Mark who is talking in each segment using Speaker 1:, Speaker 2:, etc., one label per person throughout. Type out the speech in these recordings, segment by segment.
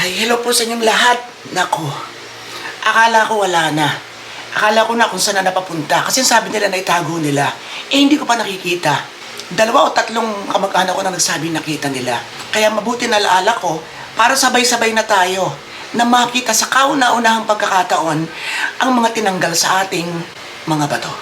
Speaker 1: Ay, hello po sa inyong lahat. Nako, akala ko wala na. Akala ko na kung saan na napapunta. Kasi sabi nila na itago nila. Eh, hindi ko pa nakikita. Dalawa o tatlong kamag-anak ko na nagsabi nakita nila. Kaya mabuti na laala ko para sabay-sabay na tayo na makita sa kauna-unahang pagkakataon ang mga tinanggal sa ating mga bato.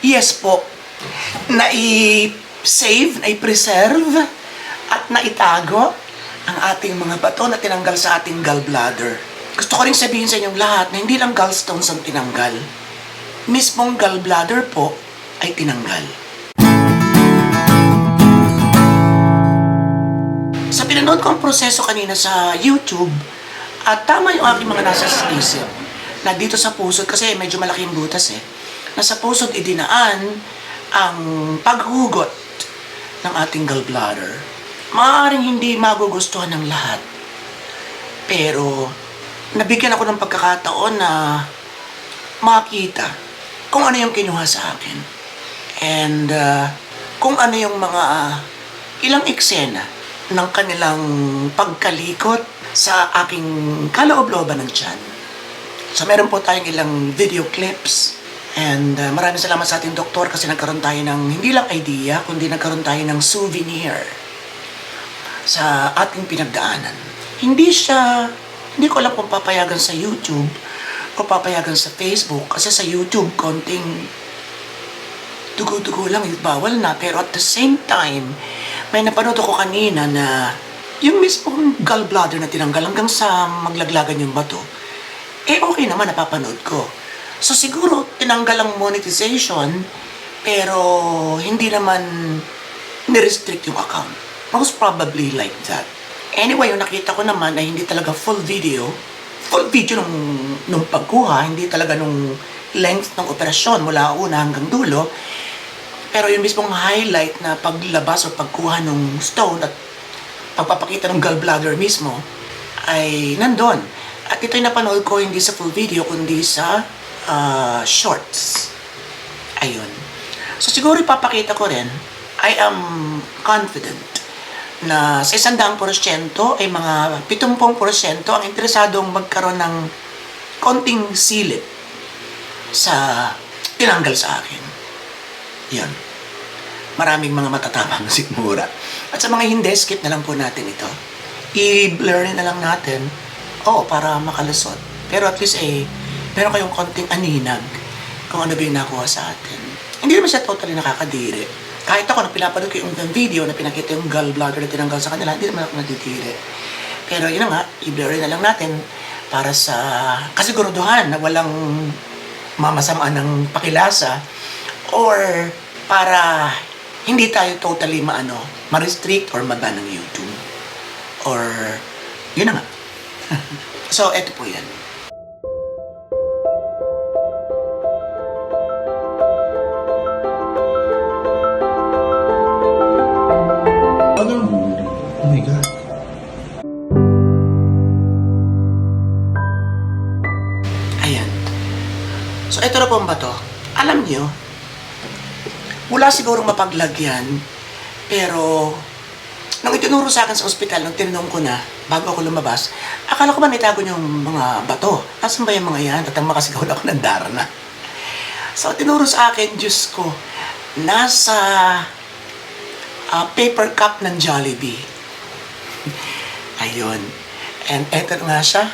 Speaker 1: Yes po, nai-save, nai-preserve, at naitago ang ating mga bato na tinanggal sa ating gallbladder. Gusto ko rin sabihin sa inyong lahat na hindi lang gallstones ang tinanggal. Mismong gallbladder po ay tinanggal. Sa pinanood ko ang proseso kanina sa YouTube, at tama yung aking mga nasa isip, na dito sa pusod, kasi medyo malaking butas eh, na sa pusod idinaan ang paghugot ng ating gallbladder. Maaaring hindi magugustuhan ng lahat. Pero, nabigyan ako ng pagkakataon na makita kung ano yung kinuha sa akin. And uh, kung ano yung mga uh, ilang eksena ng kanilang pagkalikot sa aking kaloob-looban ng tiyan. So meron po tayong ilang video clips and uh, maraming salamat sa ating doktor kasi nagkaroon tayo ng hindi lang idea kundi nagkaroon tayo ng souvenir sa ating pinagdaanan. Hindi siya, hindi ko alam kung papayagan sa YouTube o papayagan sa Facebook kasi sa YouTube konting dugo-dugo lang, eh, bawal na. Pero at the same time, may napanood ako kanina na yung mismong gallbladder na tinanggal hanggang sa maglaglagan yung bato, eh okay naman, napapanood ko. So siguro, tinanggal ang monetization, pero hindi naman nirestrict yung account. Most probably like that. Anyway, yung nakita ko naman ay hindi talaga full video. Full video nung, nung pagkuha, hindi talaga nung length ng operasyon mula una hanggang dulo. Pero yung mismong highlight na paglabas o pagkuha ng stone at pagpapakita ng gallbladder mismo ay nandun. At ito'y napanood ko hindi sa full video kundi sa ah, shorts. Ayun. So siguro ipapakita ko rin, I am confident na sa isang daang porsyento ay mga 70 porsyento ang interesadong magkaroon ng konting silip sa tinanggal sa akin. Yan. Maraming mga matatamang sigmura. At sa mga hindi, skip na lang po natin ito. I-blur na lang natin. Oo, para makalusot. Pero at least eh, meron kayong konting aninag kung ano ba yung nakuha sa atin. Hindi naman siya totally nakakadiri. Kahit ako, nang pinapanood ko yung video na pinakita yung gallbladder na tinanggal sa kanila, hindi naman ako nadidiri. Pero yun na nga, i-blur na lang natin para sa kasiguraduhan na walang mamasamaan ng pakilasa or para hindi tayo totally maano, ma-restrict or maban ng YouTube. Or, yun na nga. so, eto po yan. Ang bato. Alam niyo, wala sigurong mapaglagyan, pero nung itinuro sa akin sa ospital, nung tinanong ko na, bago ako lumabas, akala ko ba nitago yung mga bato? Asan ba yung mga yan? At ang makasigaw ako ng darna. So, tinuro sa akin, Diyos ko, nasa ah, paper cup ng Jollibee. Ayun. And eto nga siya.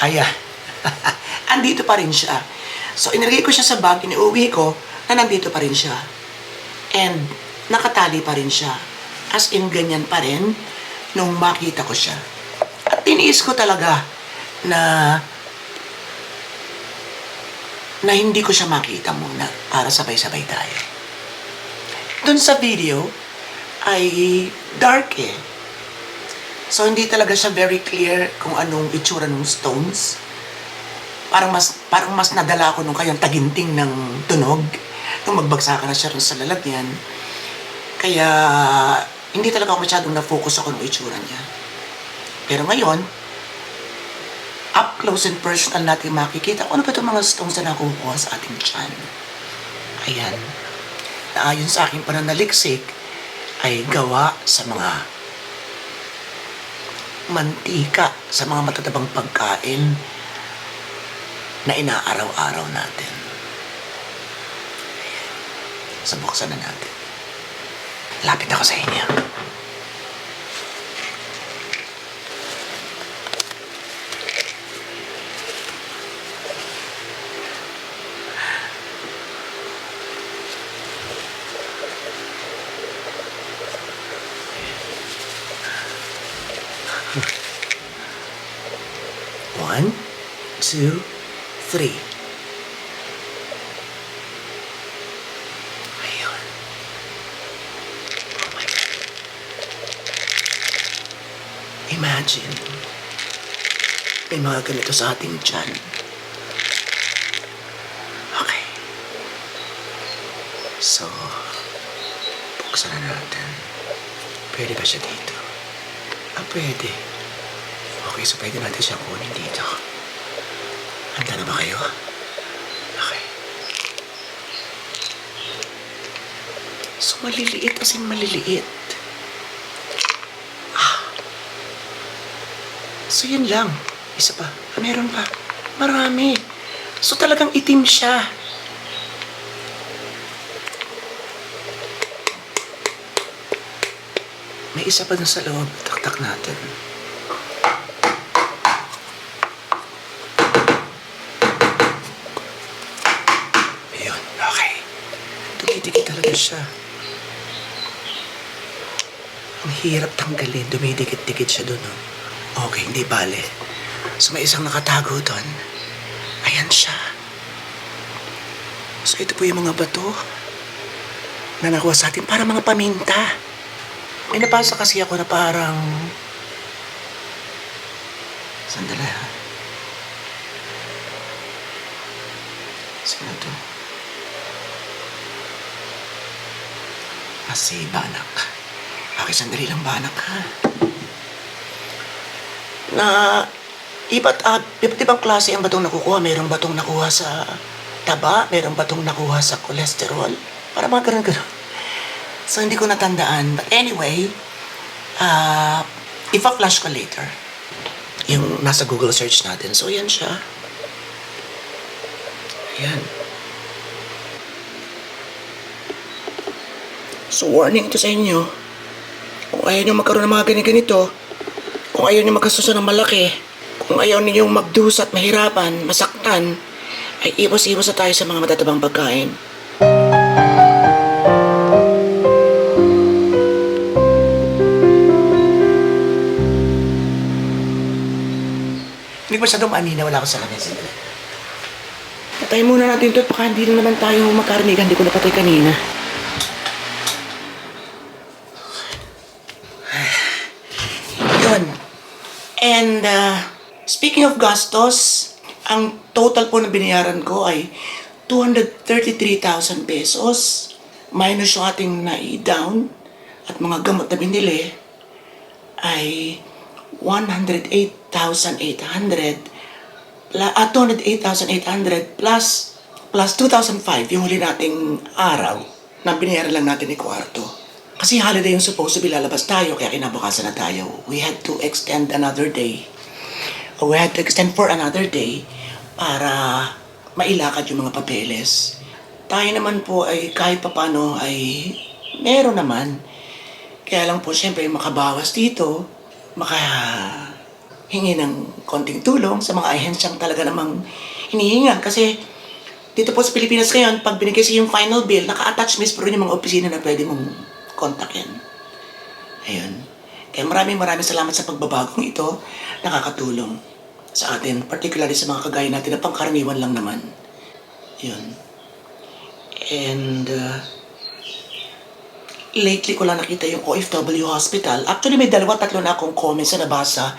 Speaker 1: Ayan. andito pa rin siya. So, inilagay ko siya sa bag, iniuwi ko, na nandito pa rin siya. And, nakatali pa rin siya. As in, ganyan pa rin nung makita ko siya. At tiniis ko talaga na na hindi ko siya makita muna para sabay-sabay tayo. Doon sa video ay dark eh. So hindi talaga siya very clear kung anong itsura ng stones. Parang mas parang mas nadala ako nung kayang taginting ng tunog nung magbagsakan na siya sa lalagyan. Kaya hindi talaga ako masyadong na-focus ako ng itsura niya. Pero ngayon, up close and personal natin makikita ano ba itong mga stones na nakukuha sa ating tiyan. Ayan. Na ayon sa aking pananaliksik, ay gawa sa mga mantika, sa mga matatabang pagkain na inaaraw-araw natin. So, buksan na natin. Lapit ako sa inyo. One, two, three. Ayun. Oh my God. Imagine, may mga ganito sa ating tiyan. Okay. So, buksan na natin. Pwede ba siya dito? Ah, pwede. Okay, so pwede natin siyang kunin dito. Handa na ba kayo? Okay. So, maliliit as in maliliit. Ah. So, yun lang. Isa pa. Ah, meron pa. Marami. So, talagang itim siya. May isa pa dun sa loob. Taktak natin. Ayun, okay. Talaga siya. Ang hirap tanggalin. Dumidikit-dikit siya doon. Oh. Okay, hindi bale. So may isang nakatago doon. Ayan siya. So ito po yung mga bato na nakuha sa atin para mga paminta. May nabasa kasi ako na parang... Sandali ha. Sino to? Ah, si Banak. Okay, sandali lang, Banak, ha? Na, iba't, uh, iba't ibang klase ang batong nakukuha. Mayroong batong nakuha sa taba, mayroong batong nakuha sa kolesterol. Para mga ganun-ganun. So, hindi ko natandaan. But anyway, uh, ipa-flash ko later. Yung nasa Google search natin. So, yan siya. Ayan. So, warning ito sa inyo. Kung ayaw nyo magkaroon ng mga ganito-ganito, kung ayaw nyo magkasuso ng malaki, kung ayaw ninyong magdusa at mahirapan, masaktan, ay iwas-iwas na tayo sa mga matatabang pagkain. Hindi ko masyadong maanina, wala ko sa lamesa. Patay muna natin ito, baka hindi na naman tayo makarnigan, hindi ko napatay kanina. Yun. And uh, speaking of gastos, ang total po na binayaran ko ay 233,000 pesos minus yung ating nai-down at mga gamot na binili ay 108,800 pla- ah, 208,800 plus plus 2,005 yung huli nating araw na binayaran lang natin ni kwarto. Kasi holiday yung supposed to be lalabas tayo, kaya kinabukasan na tayo. We had to extend another day. We had to extend for another day para mailakad yung mga papeles. Tayo naman po ay kahit papano ay meron naman. Kaya lang po siyempre makabawas dito, makahingi ng konting tulong sa mga ahensyang talaga namang hinihingan. Kasi dito po sa Pilipinas ngayon, pag binigay sa yung final bill, naka-attach mismo rin yung mga opisina na pwede mong kontakin. Ayun. Kaya maraming maraming salamat sa pagbabagong ito. Nakakatulong sa atin, particularly sa mga kagaya natin na pangkaraniwan lang naman. Yun. And uh, lately ko lang nakita yung OFW hospital. Actually, may dalawa, tatlo na akong comments na nabasa.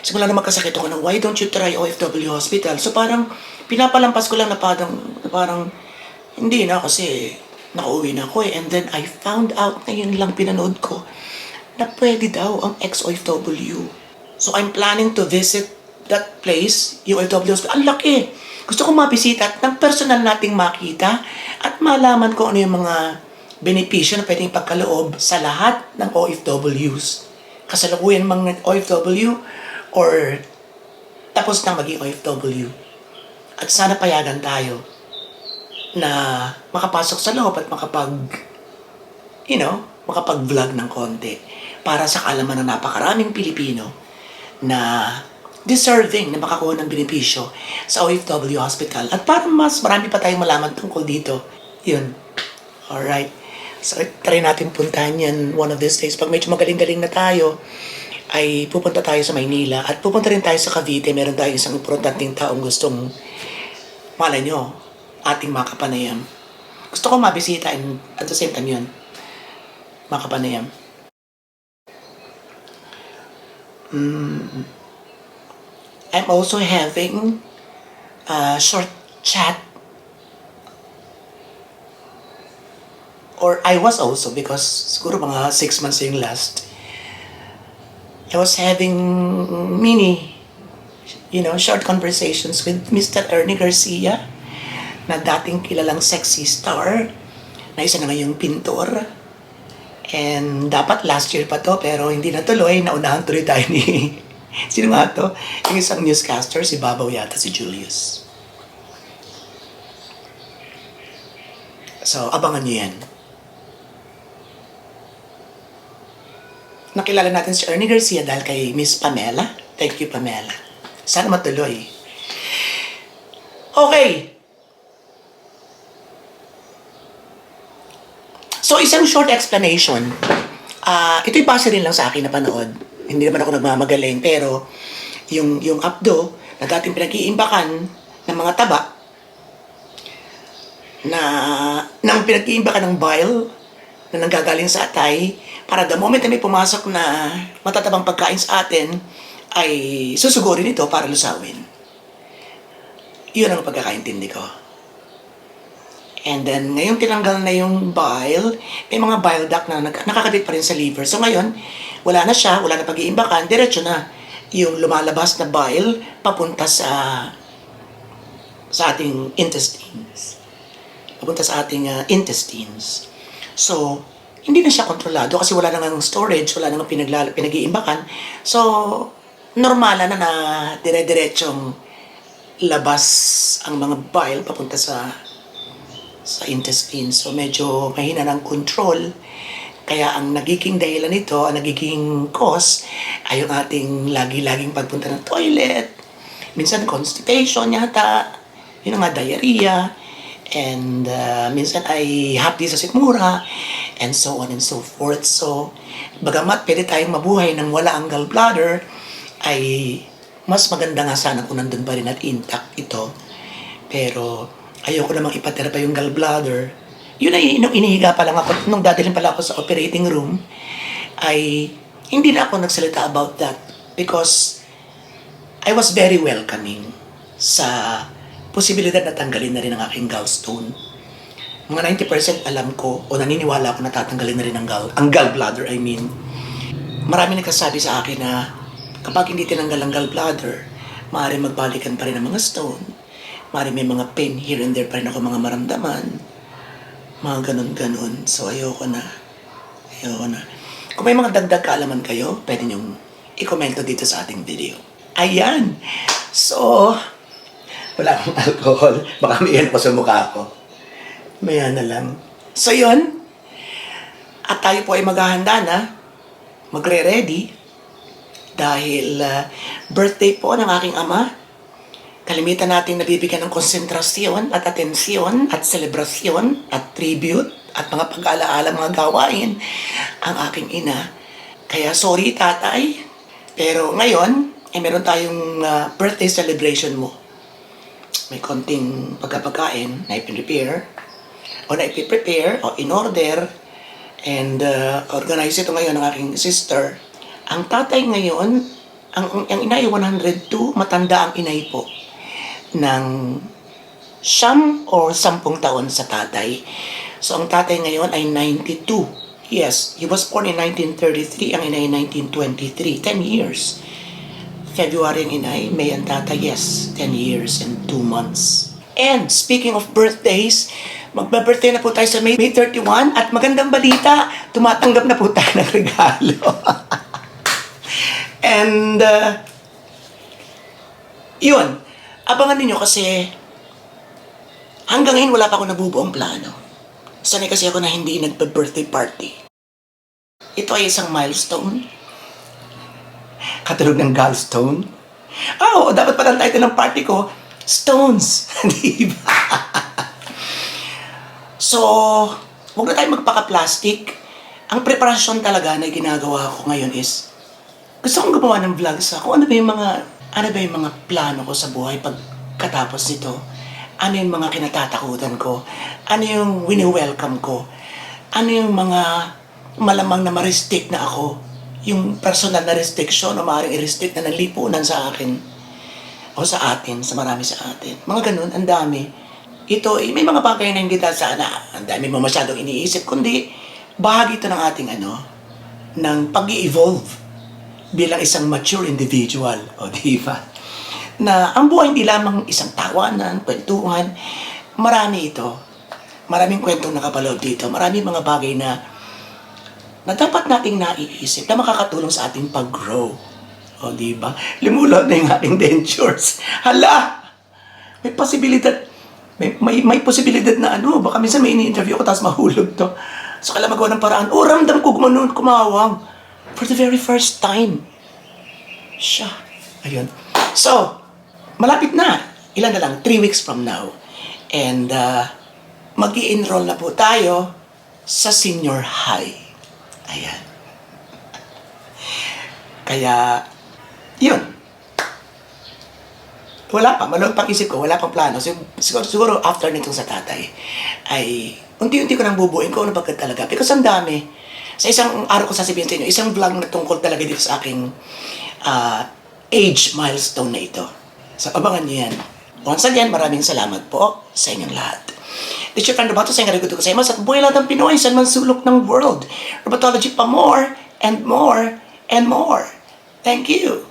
Speaker 1: Simula na magkasakit ako ng, why don't you try OFW hospital? So parang, pinapalampas ko lang na parang, na parang, hindi na kasi nakauwi na ako eh. And then I found out, ngayon lang pinanood ko, na pwede daw ang ex-OFW. So I'm planning to visit that place, yung OFW. Ang laki! Gusto ko mabisita at ng personal nating makita at malaman ko ano yung mga benepisyo na pwedeng ipagkaloob sa lahat ng OFWs. Kasalukuyan mga OFW or tapos nang maging OFW. At sana payagan tayo na makapasok sa loob at makapag, you know, makapag-vlog ng konti para sa kaalaman ng napakaraming Pilipino na deserving na makakuha ng benepisyo sa OFW Hospital. At para mas marami pa tayong malaman tungkol dito. Yun. Alright. So, try natin puntahan yan one of these days. Pag medyo magaling-galing na tayo, ay pupunta tayo sa Maynila at pupunta rin tayo sa Cavite. Meron tayong isang importanteng taong gustong, malay nyo, ating makapanayam. Gusto ko mabisita and at the same time yun, makapanayam. Mm. I'm also having a short chat or I was also because siguro mga six months yung last I was having mini you know short conversations with Mr. Ernie Garcia na dating kilalang sexy star na isa na ngayong pintor and dapat last year pa to pero hindi natuloy naunahan tuloy tayo ni sino nga to? yung isang newscaster si Babaw yata si Julius so abangan nyo yan nakilala natin si Ernie Garcia dahil kay Miss Pamela. Thank you, Pamela. Sana matuloy. Okay. So, isang short explanation. Ah, ito'y base rin lang sa akin na panood. Hindi naman ako nagmamagaling, pero yung, yung abdo na dating pinag-iimbakan ng mga taba, na nang pinag-iimbakan ng bile na nanggagaling sa atay, para the moment na may pumasok na matatabang pagkain sa atin, ay susugurin ito para lusawin. Yun ang pagkakaintindi ko. And then, ngayon tinanggal na yung bile, may mga bile duct na nakakabit pa rin sa liver. So ngayon, wala na siya, wala na pag-iimbakan, diretso na yung lumalabas na bile papunta sa sa ating intestines. Papunta sa ating uh, intestines. So, hindi na siya kontrolado kasi wala na ng storage, wala na ng pinagla- pinag-iimbakan. So, normal na na dire-diretsong labas ang mga bile papunta sa sa intestine. So, medyo mahina ng control. Kaya ang nagiging dahilan nito, ang nagiging cause, ay yung ating lagi-laging pagpunta ng toilet. Minsan constipation yata. Yun nga, diarrhea. And uh, minsan ay hapdi sa sikmura. And so on and so forth. So, bagamat pwede tayong mabuhay nang wala ang gallbladder, ay mas maganda nga sana kung nandun pa rin at intact ito. Pero ayoko namang ipatira pa yung gallbladder. Yun ay nung inihiga pa lang ako, nung dadalhin pala ako sa operating room, ay hindi na ako nagsalita about that because I was very welcoming sa posibilidad na tanggalin na rin ang aking gallstone. Mga 90% alam ko o naniniwala ako na tatanggalin na rin ang, gall, ang gallbladder, I mean. Marami nagkasabi sa akin na kapag hindi tinanggal ang gallbladder, maaari magbalikan pa rin ang mga stone. Maaari may mga pain here and there pa rin ako mga maramdaman. Mga ganun-ganun. So ayoko na. Ayoko na. Kung may mga dagdag kaalaman kayo, pwede niyong i-komento dito sa ating video. Ayan! So, wala akong alcohol. Baka may yan pa sa mukha ko. Maya na lang. So, yun. At tayo po ay maghahanda na. Magre-ready. Dahil uh, birthday po ng aking ama. Kalimitan natin nabibigyan ng konsentrasyon at atensyon at selebrasyon at tribute at mga pag-aalaala mga gawain ang aking ina. Kaya sorry tatay, pero ngayon, eh meron tayong uh, birthday celebration mo. May konting pagkapagkain na ipin-prepare o na ipiprepare o in order and uh, organize ito ngayon ng aking sister. Ang tatay ngayon, ang, ang inay 102, matanda ang inay po ng siyam o sampung taon sa tatay. So, ang tatay ngayon ay 92. Yes, he was born in 1933, ang inay 1923. 10 years. February ang inay, May ang tatay, yes, 10 years and 2 months. And speaking of birthdays, Magbe-birthday na po tayo sa May, May 31 at magandang balita, tumatanggap na po tayo ng regalo. And, uh, yun, abangan ninyo kasi hanggang ngayon wala pa ako nabubuong plano. Sanay kasi ako na hindi nagbe-birthday party. Ito ay isang milestone. Katulog ng gallstone. Oo, dapat pala ang title ng party ko, Stones. Di ba? So, huwag na tayo magpaka-plastic. Ang preparasyon talaga na ginagawa ko ngayon is, gusto kong gumawa ng vlog sa kung ano ba yung mga, ano ba yung mga plano ko sa buhay pagkatapos nito. Ano yung mga kinatatakutan ko. Ano yung wini-welcome ko. Ano yung mga malamang na ma-restrict na ako. Yung personal na restriction o maaaring i-restrict na ng lipunan sa akin o sa atin, sa marami sa atin. Mga ganun, ang dami. Ito, eh, may mga bagay na hindi sana, ang dami mo masyadong iniisip, kundi bahagi ito ng ating ano, ng pag evolve bilang isang mature individual. O, di ba? Na ang buhay hindi lamang isang tawanan, kwentuhan, marami ito. Maraming kwentong nakapaloob dito. Maraming mga bagay na na dapat nating naiisip na makakatulong sa ating pag-grow. O, di ba? Limulot na yung ating dentures. Hala! May posibilidad, may, may, may posibilidad na ano, baka minsan may ini-interview ko tapos mahulog to. So, kailangan magawa ng paraan. O, ramdam ko gumanon, kumawang. For the very first time. Siya. Ayun. So, malapit na. Ilan na lang? Three weeks from now. And, uh, mag enroll na po tayo sa senior high. Ayan. Kaya, yun. Wala pa, maluwag pang isip ko, wala pang plano. Sig- Siguro, siguro after nitong sa tatay, ay unti-unti ko nang bubuin ko ano ba talaga. Because ang dami. Sa isang araw ko sasabihin sa inyo, isang vlog na tungkol talaga dito sa aking ah, age milestone na ito. So, abangan niyo yan. Once again, maraming salamat po sa inyong lahat. This is your friend Roberto Senga Riguto Kasaymas at buhay lahat ng Pinoy sa man sulok ng world. Robontology pa more and more and more. Thank you.